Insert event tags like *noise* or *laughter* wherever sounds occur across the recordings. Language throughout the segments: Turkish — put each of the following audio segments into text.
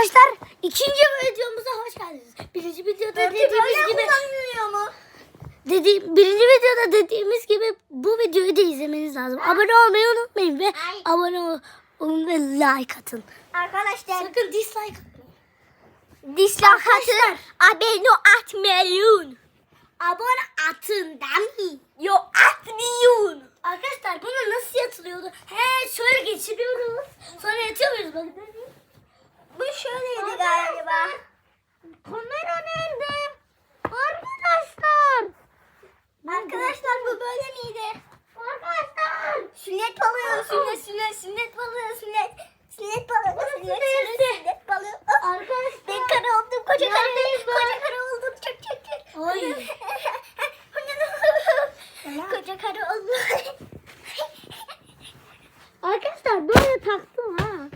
Arkadaşlar ikinci videomuza hoş geldiniz. Birinci videoda dediğimiz gibi mu? dedi, birinci videoda dediğimiz gibi bu videoyu da izlemeniz lazım. Abone olmayı unutmayın ve Ay. abone ol- olun ve like atın. Arkadaşlar Sakın dislike atmayın. dislike atın. Abone atmayın. Abone atın değil mi? Yo atmayın. Arkadaşlar bunu nasıl yatılıyordu? He şöyle geçiriyoruz. Sonra yatıyor muyuz? Bakın. Şöyleydi galiba. Kamera nerede? Arkadaşlar. Arkadaşlar bu böyle miydi? Arkadaşlar. Sünnet balığı, sünnet, sünnet, sünnet balığı, sünnet. Sünnet balığı, sünnet, sünnet, sünnet balığı. Oh, Arkadaşlar. Ben karı oldum, koca ben? Koca karı oldum, çok çok çok. Ay. koca karı oldum. Arkadaşlar böyle taktım ha.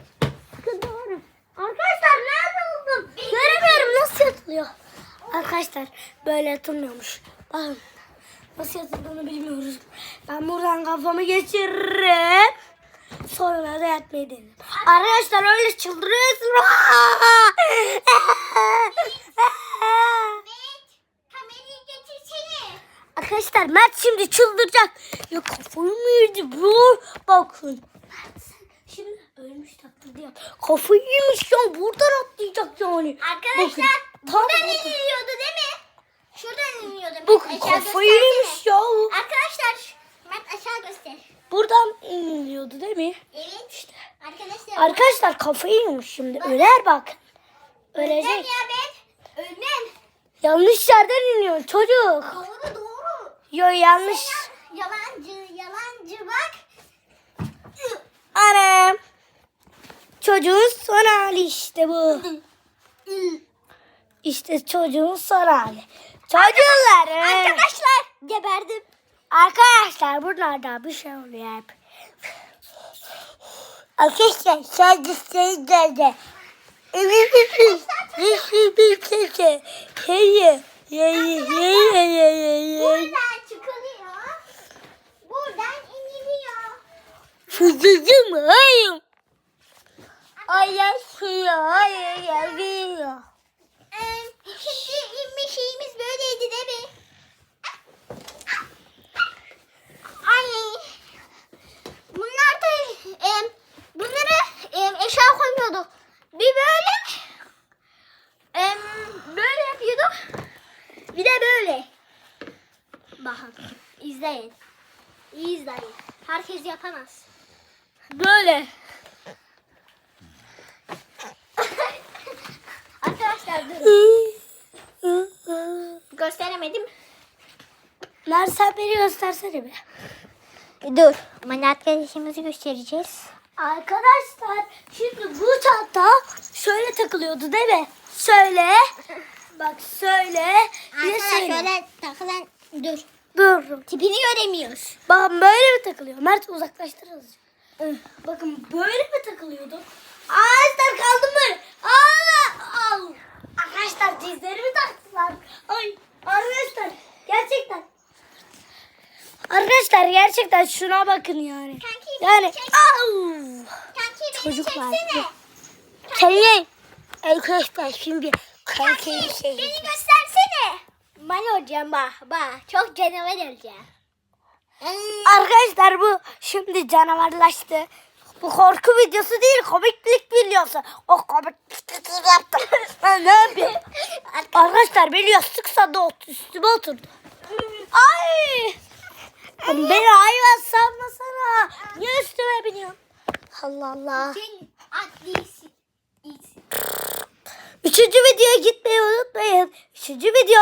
Bakın doğru. Arkadaşlar nerede oldum? Göremiyorum nasıl yatılıyor. Arkadaşlar böyle yatılmıyormuş. Bakın nasıl yatıldığını bilmiyoruz. Ben buradan kafamı geçiririm. Sonra da yatmayı denerim. Arkadaşlar öyle çıldırıyorsun. *laughs* Arkadaşlar Mert şimdi çıldıracak. Ya kafayı mı yedi bu? Bakın. Mert şimdi ölmüş taklidi yap. Kafayı yemiş ya buradan atlayacak yani. Arkadaşlar Bakın, buradan iniliyordu değil mi? Şuradan iniliyordu. Bakın Aşağı kafayı göstersene. yemiş ya. Arkadaşlar Mert aşağı göster. Buradan iniliyordu değil mi? Evet. İşte. Arkadaşlar. Arkadaşlar kafayı yemiş şimdi. Öler bak. Ölmem Ölecek. ya ben. Ölmem. Yanlış yerden iniyor çocuk. Doğru doğru. Yo yanlış. Yalancı yalancı bak. Anam. Çocuğun son hali işte bu. İşte çocuğun son hali. Çocuklar. Arkadaşlar geberdim. Arkadaşlar buralarda bir şey oluyor hep. Arkadaşlar sadece şey geldi. Buradan çıkılıyor. Buradan iniliyor. Fıcıcım hayır. Ayasıyor, hayır, yazıyor. Ee, ikinci şeyimiz böyleydi değil mi? Ay. Bunlar da em, bunları em, eşya koymuyorduk. Bir böyle em, böyle yapıyorduk. Bir de böyle. Bakın izleyin. İyi izleyin. Herkes yapamaz. Böyle. Arkadaşlar durun. Lan sen beni göstersene be. Dur. Bana arkadaşımızı göstereceğiz. Arkadaşlar şimdi bu çanta şöyle takılıyordu değil mi? Şöyle. Bak şöyle. Bir de şöyle. takılan dur. Dur. Tipini göremiyoruz. Bakın böyle mi takılıyor? Mert uzaklaştır azıcık. Bakın böyle mi takılıyordu? Arkadaşlar kaldım böyle. Allah! Al. Arkadaşlar dizlerimi taktılar. Ay arkadaşlar gerçekten. Arkadaşlar gerçekten şuna bakın yani. Kanki Yani au. Kanki Çocuklar. Senin arkadaşlar şimdi kalkayım Kanki şey. beni göstersene. Ben olacağım bak bak. Çok canavar olacağım. Arkadaşlar bu şimdi canavarlaştı. Bu korku videosu değil komiklik videosu. O komiklik yaptı. Ben *laughs* ne yapayım? *laughs* Arkadaşlar beni yastık sandı üstüme oturdu. Ay! Beni hayvan sanmasana. Niye üstüme biniyorsun? Allah Allah. Üçüncü videoya gitmeyi unutmayın. Üçüncü video